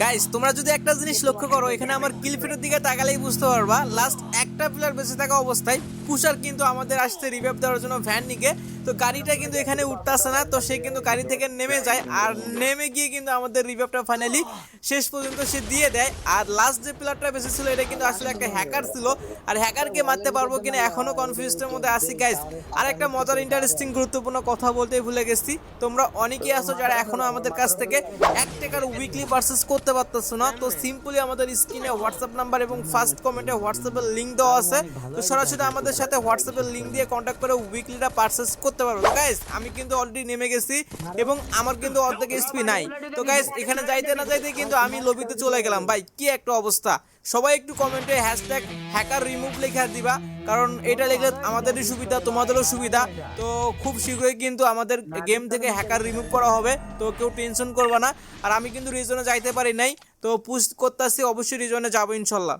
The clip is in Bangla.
গাইস তোমরা যদি একটা জিনিস লক্ষ্য করো, এখানে আমার কিলফিটের দিকে তাকালেই বুঝতে পারবা লাস্ট একটা প্লেয়ার বেঁচে থাকা অবস্থায় পুষার কিন্তু আমাদের আসতে রিভাইভ দেওয়ার জন্য ভ্যান নিকে তো গাড়িটা কিন্তু এখানে উঠতেছে না, তো সে কিন্তু গাড়ি থেকে নেমে যায় আর নেমে গিয়ে কিন্তু আমাদের রিভাইভটা ফাইনালি শেষ পর্যন্ত সে দিয়ে দেয়। আর লাস্ট যে প্লেয়ারটা বেঁচে ছিল এটা কিন্তু আসলে একটা হ্যাকার ছিল। আর হ্যাকারকে মারতে পারব কিনা এখনও কনফিউজের মধ্যে আছি গাইস আর একটা মজার ইন্টারেস্টিং গুরুত্বপূর্ণ কথা বলতে ভুলে গেছি। তোমরা অনেকেই আছো যারা এখনও আমাদের কাছ থেকে এক টাকার উইকলি পারচেস করতে পারতেছো না। তো সিম্পলি আমাদের স্ক্রিনে হোয়াটসঅ্যাপ নাম্বার এবং ফার্স্ট কমেন্টে হোয়াটসঅ্যাপের লিঙ্ক দেওয়া আছে। তো সরাসরি আমাদের সাথে হোয়াটসঅ্যাপের লিঙ্ক দিয়ে কন্ট্যাক্ট করে উইকলিটা পারচেস করতে পারব। তো গাইস আমি কিন্তু অলরেডি নেমে গেছি এবং আমার কিন্তু অর্ধেক এসপি নাই। তো গাইস এখানে যাইতে না যাইতে কিন্তু আমি লবিতে চলে গেলাম। ভাই, কি একটা অবস্থা। সবাই একটু কমেন্টে হ্যাশট্যাগ হ্যাকার রিমুভ লেখা দিবা, কারণ এটা লিখলে আমাদেরই সুবিধা, তোমাদেরও সুবিধা। তো খুব শীঘ্রই কিন্তু আমাদের গেম থেকে হ্যাকার রিমুভ করা হবে। তো কেউ টেনশন করবে না। আর আমি কিন্তু রিজনে যাইতে পারি নাই। তো পুশ করতেছি, অবশ্যই রিজনে যাব ইনশাল্লাহ।